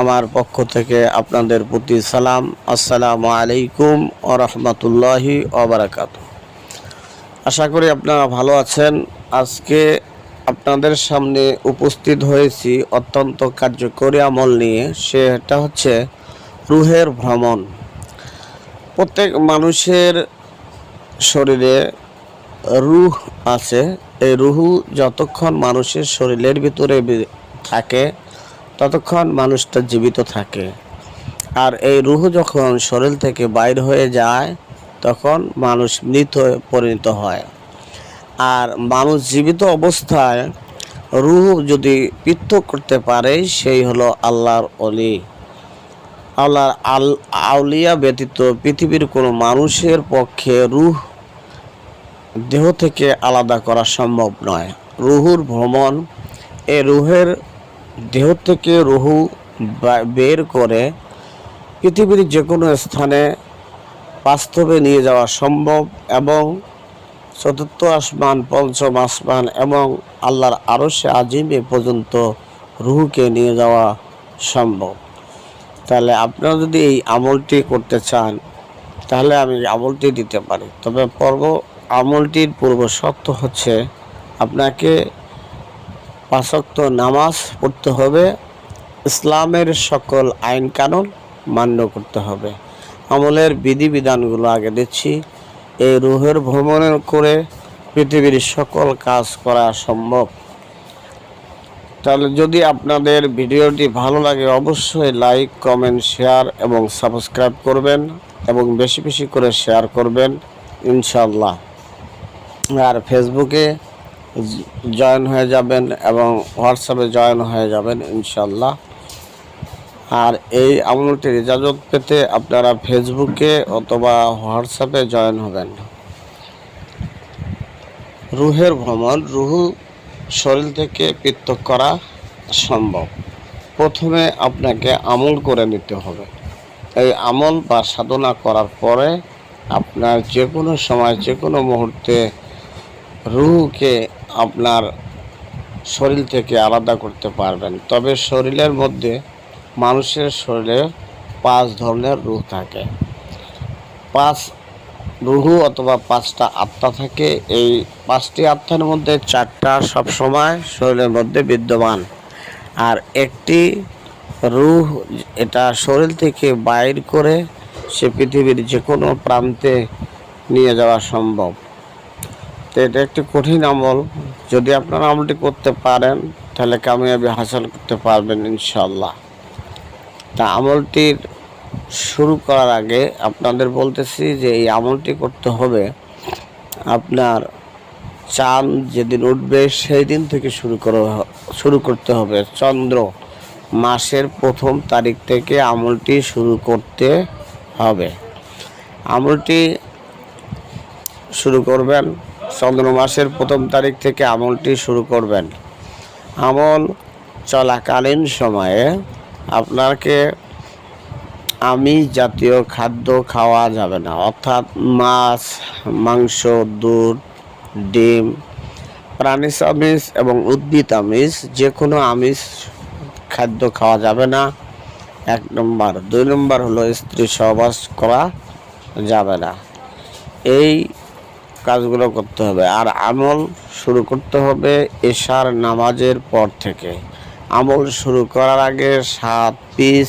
আমার পক্ষ থেকে আপনাদের প্রতি সালাম। আসসালামু আলাইকুম ও রহমতুল্লাহি ওবরাকাত আশা করি আপনারা ভালো আছেন। আজকে আপনাদের সামনে উপস্থিত হয়েছি অত্যন্ত কার্যকরী আমল নিয়ে, সেটা হচ্ছে রুহের ভ্রমণ। প্রত্যেক মানুষের শরীরে রুহ আছে। এই রুহু যতক্ষণ মানুষের শরীরের ভিতরে থাকে ততক্ষণ মানুষটা জীবিত থাকে। আর এই রুহ যখন শরীর থেকে বাইর হয়ে যায়, তখন মানুষ মৃত পরিণত হয়। আর মানুষ জীবিত অবস্থায় রুহ যদি পৃথক করতে পারে, সেই হলো আল্লাহর অলি। আল্লাহর আল, আউলিয়া ব্যতীত পৃথিবীর কোনো মানুষের পক্ষে রুহ দেহ থেকে আলাদা করা সম্ভব নয়। রুহুর ভ্রমণ, এ রুহের দেহ থেকে রুহু বের করে পৃথিবীর যে কোনো স্থানে বাস্তবে নিয়ে যাওয়া সম্ভব এবং চতুর্থ আসমান, পঞ্চম আসমান এবং আল্লাহর আরও সে আজিম পর্যন্ত রুহুকে নিয়ে যাওয়া সম্ভব। তাহলে আপনারা যদি এই আমলটি করতে চান, তাহলে আমি আমলটি দিতে পারি। তবে পর্ব আমলটির পূর্ব শর্ত হচ্ছে আপনাকে পাঁচক্ত নামাজ পড়তে হবে। ইসলামের সকল আইন কানুন মান্য করতে হবে। আমলের বিধিবিধানগুলো আগে দিচ্ছি। এই রুহের ভ্রমণ করে পৃথিবীর সকল কাজ করা সম্ভব। তাহলে যদি আপনাদের ভিডিওটি ভালো লাগে, অবশ্যই লাইক, কমেন্ট, শেয়ার এবং সাবস্ক্রাইব করবেন এবং বেশি বেশি করে শেয়ার করবেন ইনশাল্লাহ আর ফেসবুকে জয়েন হয়ে যাবেন এবং হোয়াটসঅ্যাপে জয়েন হয়ে যাবেন ইনশাল্লাহ আর এই আমলটির ইজাজত পেতে আপনারা ফেসবুকে অথবা হোয়াটসঅ্যাপে জয়েন হবেন। রুহের ভ্রমণ, রুহু শরীর থেকে পৃথক করা সম্ভব। প্রথমে আপনাকে আমল করে নিতে হবে। এই আমল বা সাধনা করার পরে আপনার যে কোনো সময় যে কোনো মুহূর্তে রুহুকে আপনার শরীর থেকে আলাদা করতে পারবেন। তবে শরীরের মধ্যে মানুষের শরীরে পাঁচ ধরনের রুহ থাকে। পাঁচ রুহু অথবা পাঁচটা আত্মা থাকে। এই পাঁচটি আত্মার মধ্যে চারটা সবসময় শরীরের মধ্যে বিদ্যমান। আর একটি রুহ এটা শরীর থেকে বাইর করে সে পৃথিবীর যে কোনো প্রান্তে নিয়ে যাওয়া সম্ভব। তো এটা একটি কঠিন আমল। যদি আপনারা আমলটি করতে পারেন, তাহলে কামিয়াবি হাসিল করতে পারবেন ইনশাল্লাহ তা আমলটির শুরু করার আগে আপনাদের বলতেছি যে এই আমলটি করতে হবে আপনার চাঁদ যেদিন উঠবে, সেই দিন থেকে শুরু করে শুরু করতে হবে। চন্দ্র মাসের প্রথম তারিখ থেকে আমলটি শুরু করতে হবে। আমলটি শুরু করবেন চন্দ্র মাসের প্রথম তারিখ থেকে আমলটি শুরু করবেন। আমল চলাকালীন সময়ে আপনাকে আমি জাতীয় খাদ্য খাওয়া যাবে না, অর্থাৎ মাছ, মাংস, দুধ, ডিম, প্রাণী আমিষ এবং উদ্ভিদ আমিষ যে কোনো আমিষ খাদ্য খাওয়া যাবে না। এক নম্বর। দুই নম্বর হলো স্ত্রী সহবাস করা যাবে না। এই কাজগুলো করতে হবে। আর আমল শুরু করতে হবে এশার নামাজের পর থেকে। আমল শুরু করার আগে সাত পিস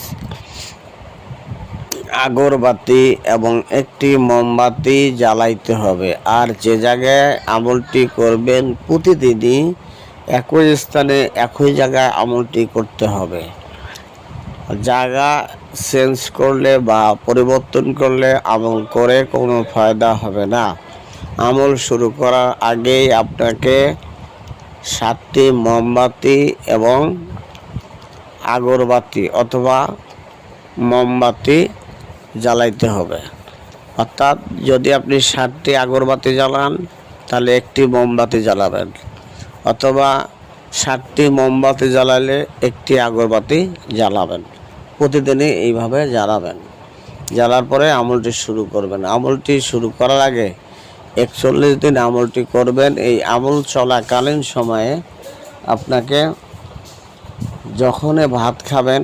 আগরবাতি এবং একটি মোমবাতি জ্বালাইতে হবে। আর যে জায়গায় আমলটি করবেন প্রতিদিনই একই স্থানে একই জায়গায় আমলটি করতে হবে। জায়গা চেঞ্জ করলে বা পরিবর্তন করলে আমল করে কোনো ফায়দা হবে না। আমল শুরু করার আগেই আপনাকে সাতটি মোমবাতি এবং আগরবাতি অথবা মোমবাতি জ্বালাইতে হবে। অর্থাৎ যদি আপনি সাতটি আগরবাতি জ্বালান, তাহলে একটি মোমবাতি জ্বালাবেন। অথবা সাতটি মোমবাতি জ্বালালে একটি আগরবাতি জ্বালাবেন। প্রতিদিনই এইভাবে জ্বালাবেন। জ্বালার পরে আমলটি শুরু করবেন। আমলটি শুরু করার আগে একচল্লিশ দিন আমলটি করবেন। এই আমল চলাকালীন সময়ে আপনাকে যখনই ভাত খাবেন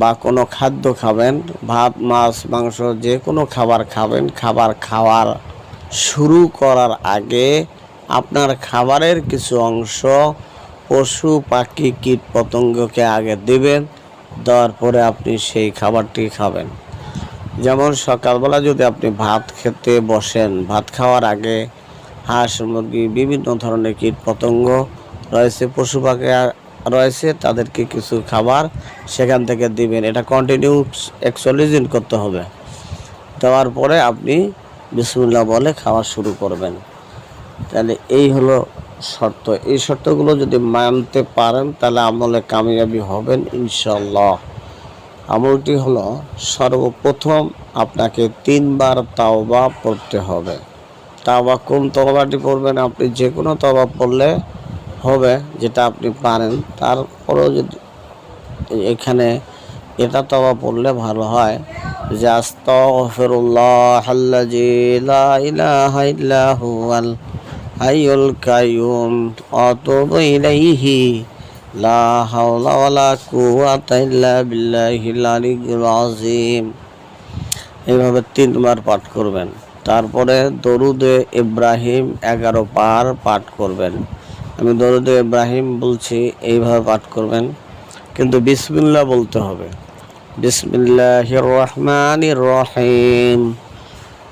বা কোনো খাদ্য খাবেন, ভাত, মাছ, মাংস, যে কোনো খাবার খাবেন, খাবার খাওয়ার শুরু করার আগে আপনার খাবারের কিছু অংশ পশু, পাখি কীট পতঙ্গকে আগে দেবেন, দেওয়ার পরে আপনি সেই খাবারটি খাবেন। যেমন সকালবেলা যদি আপনি ভাত খেতে বসেন, ভাত খাওয়ার আগে হাঁস, মুরগি, বিভিন্ন ধরনের কীট পতঙ্গ রয়েছে, পশু পাখি রয়েছে, তাদেরকে কিছু খাবার সেখান থেকে দিবেন। এটা কন্টিনিউ একচল্লিশ দিন করতে হবে। দেওয়ার পরে আপনি বিসমুল্লাহ বলে খাওয়া শুরু করবেন। তাহলে এই হলো শর্ত। এই শর্তগুলো যদি মানতে পারেন, তাহলে আমলে কামিয়াবি হবেন ইনশাল্লাহ আমলটি হলো, সর্বপ্রথম আপনাকে তিনবার তাওবা পড়তে হবে। তাওবা কোন তওবাটি পড়বেন? আপনি যে কোনো তওবা পড়লে হবে যেটা আপনি পারেন। তারপরেও যদি এখানে এটা তওবা পড়লে ভালো হয়। যে আস্তাগফিরুল্লাহ আল্লাযী লা ইলাহা ইল্লা হুয়াল হাইয়ুল কাইয়ুম। আতুবু ইলাইহি। এইভাবে তিনবার পাঠ করবেন। তারপরে দরুদে ইব্রাহিম এগারো পার পাঠ করবেন। আমি দরুদে ইব্রাহিম বলছি, এইভাবে পাঠ করবেন। কিন্তু বিসমিল্লা বলতে হবে। বিসমিল্লাহির রহমানির রহিম।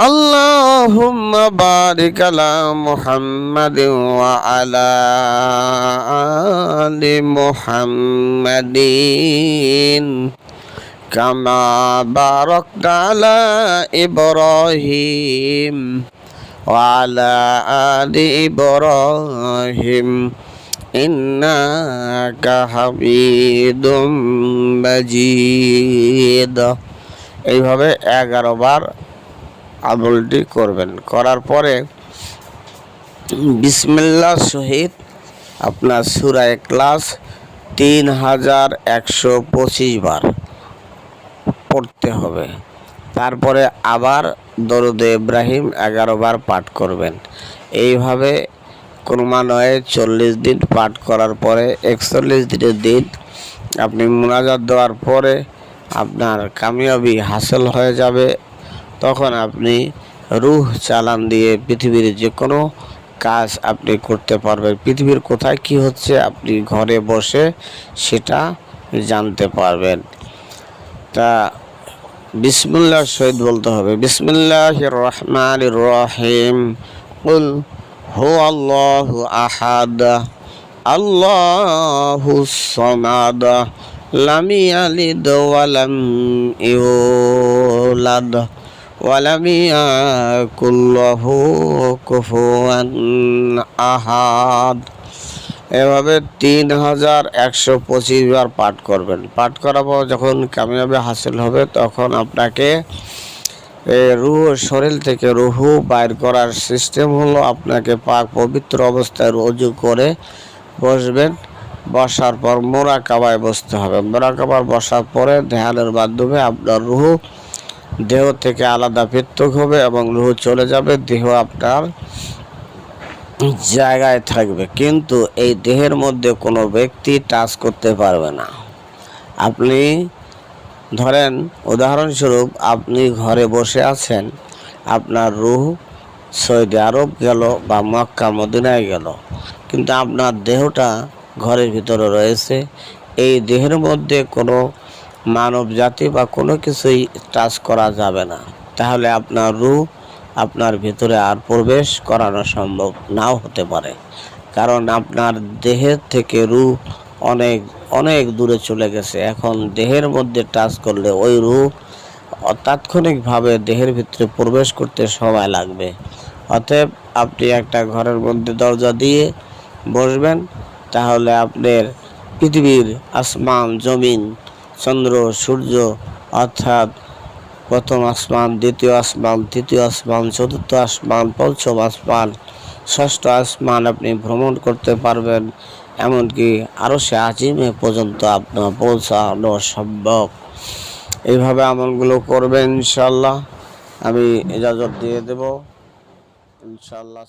اللهم بارك على محمد وعلى آل محمد كما باركت على إبراهيم وعلى آل إبراهيم إنك حميد مجيد এইভাবে এগারো বার আমলটি করবেন। করার পরে বিসমিল্লা সহিত আপনার সুরায় ক্লাস তিন হাজার একশো পঁচিশ বার পড়তে হবে। তারপরে আবার দরুদে ইব্রাহিম এগারো বার পাঠ করবেন। এইভাবে ক্রমান্বয়ে চল্লিশ দিন পাঠ করার পরে একচল্লিশ দিনের দিন আপনি মোনাজাত দেওয়ার পরে আপনার কামিয়াবি হাসিল হয়ে যাবে। তখন আপনি রুহ চালান দিয়ে পৃথিবীর যে কোনো কাজ আপনি করতে পারবেন। পৃথিবীর কোথায় কি হচ্ছে আপনি ঘরে বসে সেটা জানতে পারবেন। তা বিসমুল্লাহ সহিত বলতে হবে। বিসমুল্লাহ রহমান রহিম। কুল হু আল্লাহ আহাদ। আল্লাহু সমাদ। লাম ইয়ালিদ ওয়ালাম ইউলাদ। ওয়ালাম ইয়াকুল লাহু কুফুয়ান আহাদ এভাবে তিন হাজার একশো পঁচিশ বার পাঠ করবেন। পাঠ করার পর যখন কামিয়াবি হাসিল হবে, তখন আপনাকে রুহ শরীর থেকে রুহু বাইর করার সিস্টেম হলো আপনাকে পাক পবিত্র অবস্থায় রুজু করে বসবেন। বসার পর মোরাকাবায় বসতে হবে। মোরা কাবার বসার পরে ধ্যানের মাধ্যমে আপনার রুহু দেহ থেকে আলাদা পৃথক হবে এবং রুহ চলে যাবে। দেহ আপনার জায়গায় থাকবে। কিন্তু এই দেহের মধ্যে কোনো ব্যক্তি টাচ করতে পারবে না। আপনি ধরেন, উদাহরণস্বরূপ আপনি ঘরে বসে আছেন, আপনার রুহ সৌদি আরব গেল বা মক্কা, মদিনায় গেল। কিন্তু আপনার দেহটা ঘরের ভিতরে রয়েছে। এই দেহের মধ্যে কোনো মানব জাতি বা কোনো কিছুই টাচ করা যাবে না। তাহলে আপনার রুহ আপনার ভিতরে আর প্রবেশ করানো সম্ভব নাও হতে পারে। কারণ আপনার দেহের থেকে রূহ অনেক অনেক দূরে চলে গেছে। এখন দেহের মধ্যে টাচ করলে ওই রূহ তাৎক্ষণিকভাবে দেহের ভিতরে প্রবেশ করতে সময় লাগবে। অতএব আপনি একটা ঘরের মধ্যে দরজা দিয়ে বসবেন, তাহলে আপনার পৃথিবীর আসমান, জমিন চন্দ্র, সূর্য অর্থাৎ প্রথম আসমান, দ্বিতীয় আসমান, তৃতীয় আসমান, চতুর্থ আসমান, পঞ্চম আসমান, ষষ্ঠ আসমান আপনি ভ্রমণ করতে পারবেন। এমনকি আরও সে আজিমে পর্যন্ত আপনার পৌঁছানো সম্ভব। এইভাবে আমলগুলো করবেন ইনশাল্লাহ আমি ইজাজত দিয়ে দেব। ইনশাল্লাহ